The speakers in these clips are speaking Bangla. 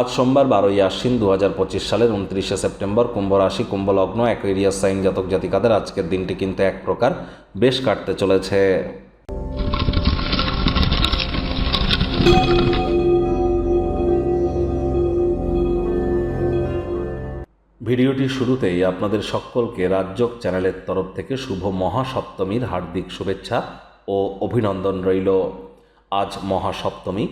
আজ সোমবার বারোই আশ্বিন দু হাজার পঁচিশ সালের উনত্রিশে সেপ্টেম্বর কুম্ভ রাশি কুম্ভ লগ্ন সাইন জাতক জাতিকাদের আজকের দিনটি কিন্তু এক প্রকার বেশ কাটতে চলেছে। ভিডিওটি শুরুতেই আপনাদের সকলকে রাজ্যক চ্যানেলের তরফ থেকে শুভ মহাসপ্তমীর হার্দিক শুভেচ্ছা ও অভিনন্দন রইল। আজ মহাসপ্তমী,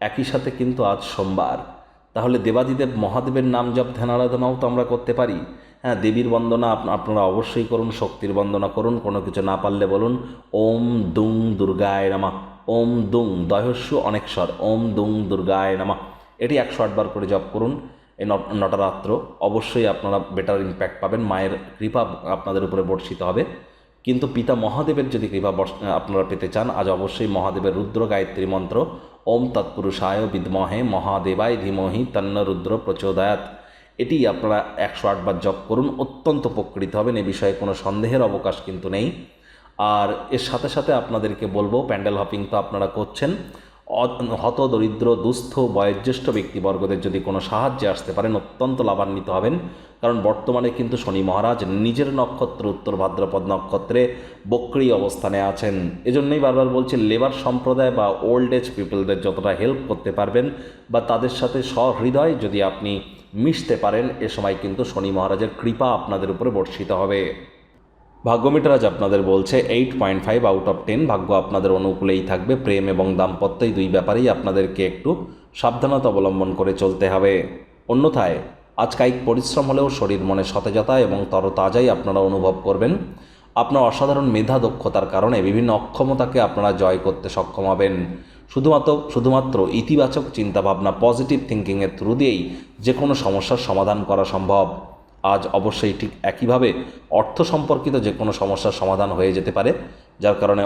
একই সাথে কিন্তু আজ সোমবার। তাহলে দেবাদিদেব মহাদেবের নাম জপ ধ্যান আরাধনাও তো আমরা করতে পারি। হ্যাঁ দেবীর বন্দনা আপ- আপনারা অবশ্যই করুন, শক্তির বন্দনা করুন, কোনো কিছু না পারলে বলুন, ওম দুং দুর্গায় নামা, ওম দুং দহস্যু অনেক স্বর ওম দুং দুর্গায় নামা। এটি একশো আটবার করে জপ করুন, এই নটরাত্র। অবশ্যই আপনারা বেটার ইম্প্যাক্ট পাবেন, মায়ের কৃপা আপনাদের উপরে বর্ষিত হবে। কিন্তু পিতা মহাদেবের যদি কৃপা আপনারা পেতে চান, আজ অবশ্যই মহাদেবের রুদ্র গায়ত্রী মন্ত্র ওম তৎপুরুষায় বিদ্মহে মহাদেবায় ধীমহি তন্ন রুদ্র প্রচোদয়াত এটি আপনারা একশো আটবার জপ করুন, অত্যন্ত উপকৃত হবেন, এ বিষয়ে কোনো সন্দেহের অবকাশ কিন্তু নেই। আর এর সাথে সাথে আপনাদেরকে বলব, প্যান্ডেল হপিং তো আপনারা করছেন হত দরিদ্র, দুস্থ, বয়োজ্যেষ্ঠ ব্যক্তিবর্গদের যদি কোনো সাহায্যে আসতে পারেন, অত্যন্ত লাভান্বিত হবেন। কারণ বর্তমানে কিন্তু শনি মহারাজ নিজের নক্ষত্র, উত্তর ভাদ্রপদ নক্ষত্রে বক্রি অবস্থানে আছেন। এজন্যই বারবার বলছি, লেবার সম্প্রদায় বা ওল্ড এজ পিপলদের যতটা হেল্প করতে পারবেন বা তাদের সাথে সহৃদয় যদি আপনি মিশতে পারেন, এ সময় কিন্তু শনি মহারাজের কৃপা আপনাদের উপরে বর্ষিত হবে। ভাগ্যমিটার আজ আপনাদের বলছে eight point five out of ten ভাগ্য আপনাদের অনুকূলেই থাকবে। প্রেম এবং দাম্পত্য দুই ব্যাপারেই আপনাদেরকে একটু সাবধানতা অবলম্বন করে চলতে হবে। অন্যথায়, আজ কায়িক পরিশ্রম হলেও শরীর মনে সতেজতা এবং তরতাজাই আপনারা অনুভব করবেন। আপনার অসাধারণ মেধা দক্ষতার কারণে বিভিন্ন অক্ষমতাকে আপনারা জয় করতে সক্ষম হবেন। শুধুমাত্র শুধুমাত্র ইতিবাচক চিন্তাভাবনা পজিটিভ থিঙ্কিংয়ের থ্রু দিয়েই যে কোনো সমস্যার সমাধান করা সম্ভব। আজ অবশ্যই ঠিক একইভাবে অর্থ সম্পর্কিত যে কোনো সমস্যার সমাধান হয়ে যেতে পারে, যার কারণে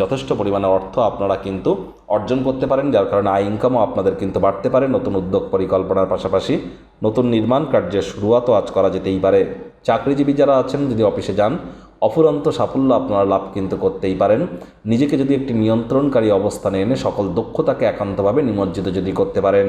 যথেষ্ট পরিমাণে অর্থ আপনারা কিন্তু অর্জন করতে পারেন, যার কারণে আয় ইনকামও আপনাদের কিন্তু বাড়তে পারে, নতুন উদ্যোগ পরিকল্পনার পাশাপাশি নতুন নির্মাণ কার্যের শুরুয়াতও আজ করা যেতেই পারে। চাকরিজীবী যারা আছেন, যদি অফিসে যান, অফুরন্ত সাফল্য আপনারা লাভ কিন্তু করতেই পারেন। নিজেকে যদি একটি নিয়ন্ত্রণকারী অবস্থানে এনে সকল দক্ষতাকে একান্তভাবে নিমজ্জিত যদি করতে পারেন।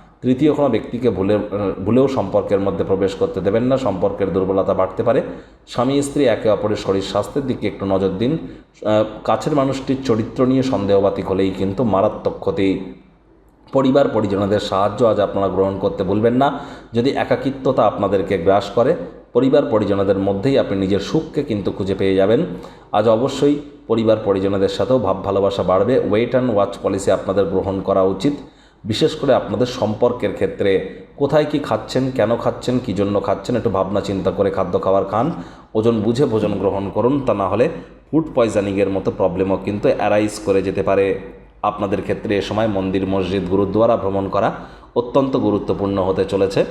তৃতীয় কোনো ব্যক্তিকে ভুলে, ভুলেও সম্পর্কের মধ্যে প্রবেশ করতে দেবেন না, সম্পর্কের দুর্বলতা বাড়তে পারে। স্বামী, স্ত্রী একে অপরের শরীর স্বাস্থ্যের দিকে একটু নজর দিন। কাছের মানুষটির চরিত্র নিয়ে সন্দেহবাতিক হলেই কিন্তু মারাত্মক ক্ষতি। পরিবার, পরিজনদের সাহায্য আজ আপনারা গ্রহণ করতে ভুলবেন না। যদি একাকিত্বতা আপনাদেরকে গ্রাস করে, পরিবার, পরিজনদের মধ্যেই আপনি নিজের সুখকে কিন্তু খুঁজে পেয়ে যাবেন। আজ অবশ্যই পরিবার, পরিজনদের সাথেও ভাব ভালোবাসা বাড়বে। ওয়েট অ্যান্ড ওয়াচ পলিসি আপনাদের গ্রহণ করা উচিত। বিশেষ করে আপনাদের সম্পর্কের ক্ষেত্রে, কোথায় কি খাচ্ছেন, কেন খাচ্ছেন, কী জন্য খাচ্ছেন, একটু ভাবনা চিন্তা করে খাদ্য খাবার খান, ওজন বুঝে ভোজন গ্রহণ করুন, তা না হলে ফুড পয়জনিংয়ের মতো প্রবলেমও কিন্তু অ্যারাইজ করে যেতে পারে। আপনাদের ক্ষেত্রে এ সময় মন্দির, মসজিদ, গুরুদ্বারা ভ্রমণ করা অত্যন্ত গুরুত্বপূর্ণ হতে চলেছে।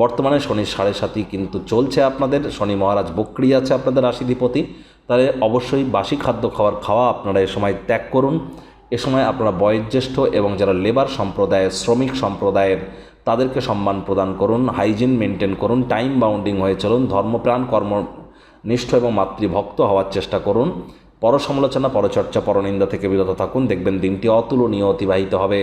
বর্তমানে শনি সাড়ে সাতই কিন্তু চলছে আপনাদের, শনি মহারাজ বক্রি আছে আপনাদের রাশিধিপতি তাহলে অবশ্যই বাসি খাদ্য খাওয়ার খাওয়া আপনারা এ সময় ত্যাগ করুন। এ সময় আপনারা বয়োজ্যেষ্ঠ এবং যারা লেবার সম্প্রদায়ের, শ্রমিক সম্প্রদায়ের, তাদেরকে সম্মান প্রদান করুন, হাইজিন মেনটেন করুন, টাইম বাউন্ডিং হয়ে চলুন, ধর্মপ্রাণ, কর্মনিষ্ঠ এবং মাতৃভক্ত হওয়ার চেষ্টা করুন। পরসমালোচনা, পরচর্চা, পরনিন্দা থেকে বিরত থাকুন। দেখবেন দিনটি অতুলনীয়, অতিবাহিত হবে।